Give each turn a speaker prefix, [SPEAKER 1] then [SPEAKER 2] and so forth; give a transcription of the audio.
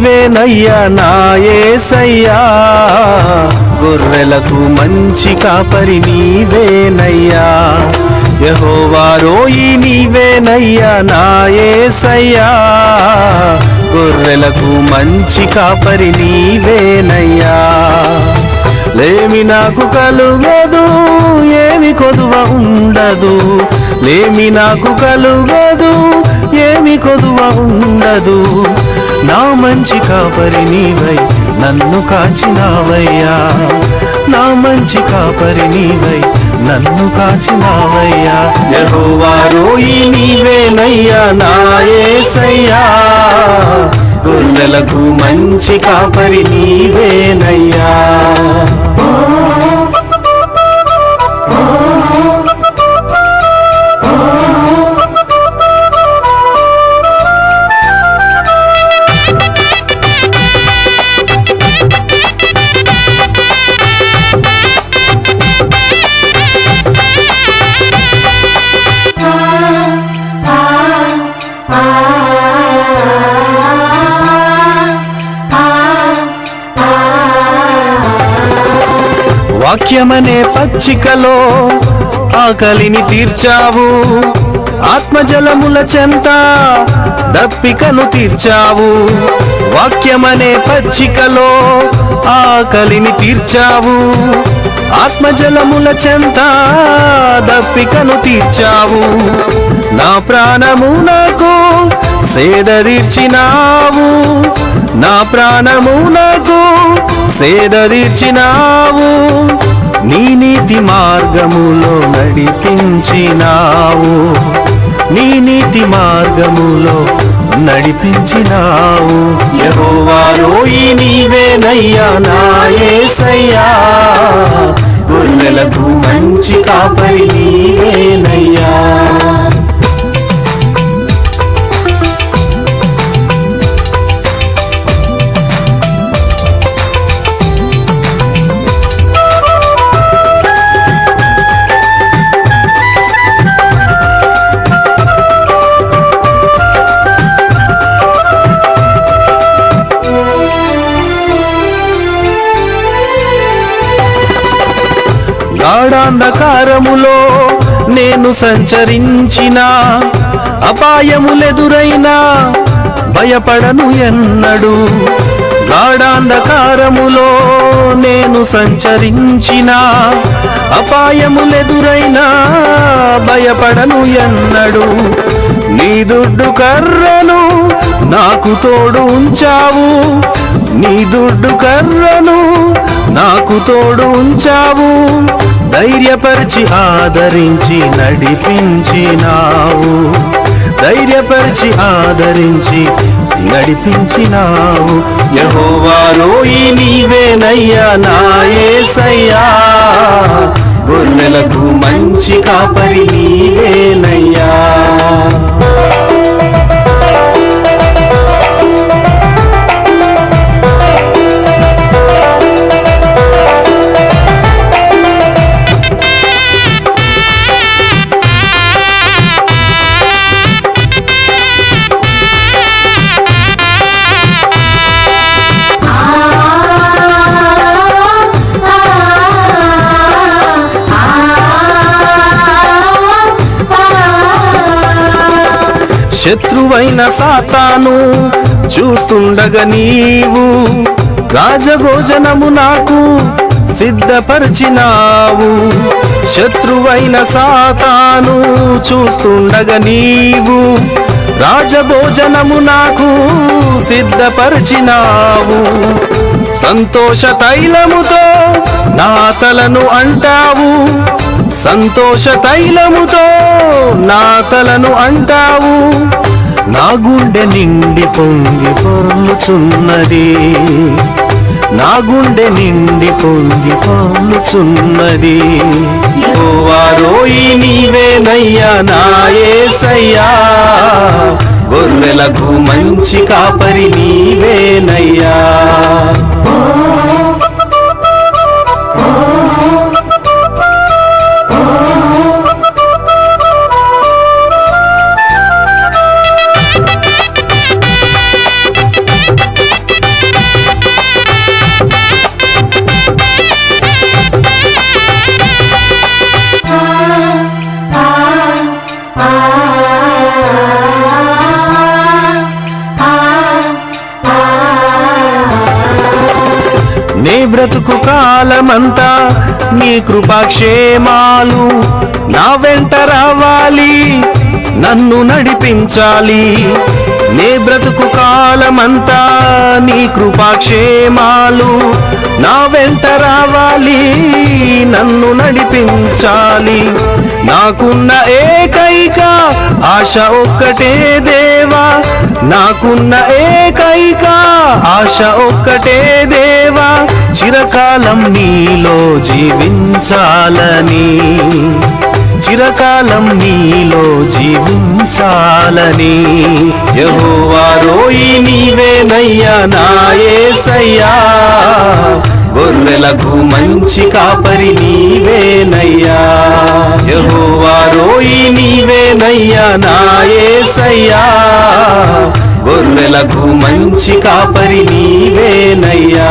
[SPEAKER 1] యహోవారోయి నీవేనయ్యా నాయసయ్యా గొర్రెలకు మంచి కాపరి నీవేనయ్యా. యహోవారోయి నీవేనయ్యా నాయసయ్యా గొర్రెలకు మంచి కాపరి నీవేనయ్యా. లేమి నాకు కలుగదు ఏమి కొదువ ఉండదు. లేమి నాకు కలుగదు ఏమి కొదువ ఉండదు. నా మంచి కాపరి నీవై నన్ను కాచినావయ్యా. నా మంచి కాపరి నీవై నన్ను కాచినావయ్యా. యహోవారోయి నీవేనయ్యా నాయసయ్యా గొర్రెలకు మంచి కాపరి నీవేనయ్యా. అనే పచ్చికలో ఆకలిని తీర్చావు. ఆత్మజలముల చెంత దప్పికను తీర్చావు. వాక్యమనే పచ్చికలో ఆకలిని తీర్చావు. ఆత్మజలముల చెంత దప్పికను తీర్చావు. నా ప్రాణము నాకు సేద తీర్చినావు. నా ప్రాణము నాకు సేద తీర్చినావు. నీ నీతి మార్గములో నడిపించినావు. నీ నీతి మార్గములో నడిపించినావు. యహోవారోయి నీవేనయ్యా నాయసయ్యా గొర్రెలకు మంచి కాపరి నీవేనయ్యా. గాఢాంధకారములో నేను సంచరించిన అపాయములెదురైనా భయపడను ఎన్నడు. గాఢాంధకారములో నేను సంచరించిన అపాయములెదురైనా భయపడను ఎన్నడు. నీ దుడ్డు కర్రను నాకు తోడు ఉంచావు నీ దుడ్డు కర్రను నాకు తోడు ఉంచావు. ధైర్యపరిచి ఆదరించి నడిపించినావు. ధైర్యపరిచి ఆదరించి నడిపించినావు. యహోవారోయి నీవేనయ్యా నా యేసయ్యా గొర్రెలకు మంచి కాపరి నీవేనయ్యా. శత్రువైన సాతాను చూస్తుండగా నీవు రాజభోజనము నాకు సిద్ధపరిచినావు. శత్రువైన సాతాను చూస్తుండగా నీవు రాజభోజనము నాకు సిద్ధపరిచినావు. సంతోష తైలముతో నా తలను అంటావు. సంతోష తైలముతో నా తలను అంటావు. నా గుండె నిండి పొంగి పొర్లుచున్నది. నా గుండె నిండి పొంగి పొర్లుచున్నది. వారోయి నీవేనయ్యా నాయేసయ్యా గొర్రెలకు మంచి కాపరి నీవేనయ్యా. బ్రతుకు కాలమంతా నీ కృపాక్షేమాలు నా వెంట రావాలి నన్ను నడిపించాలి. నే బ్రతుకు కాలమంతా నీ కృపాక్షేమాలు నా వెంట రావాలి నన్ను నడిపించాలి. నాకున్న ఏకైక ఆశ ఒక్కటే దేవ నాకున్న ఏకైక ఆశ ఒక్కటే దేవా చిరకాలం నీలో జీవించాలని. చిరకాలం నీలో జీవించాలని. యహోవా రోయి నీవేనయ్యా నాయసయ్యా గొర్రెలకు మంచి కాపరి నీవేనయ్యా యహోవా రోయి నీవేనయ్యా నాయసయ్యా గొర్రెలకు మంచి కాపరి నీవేనయ్యా.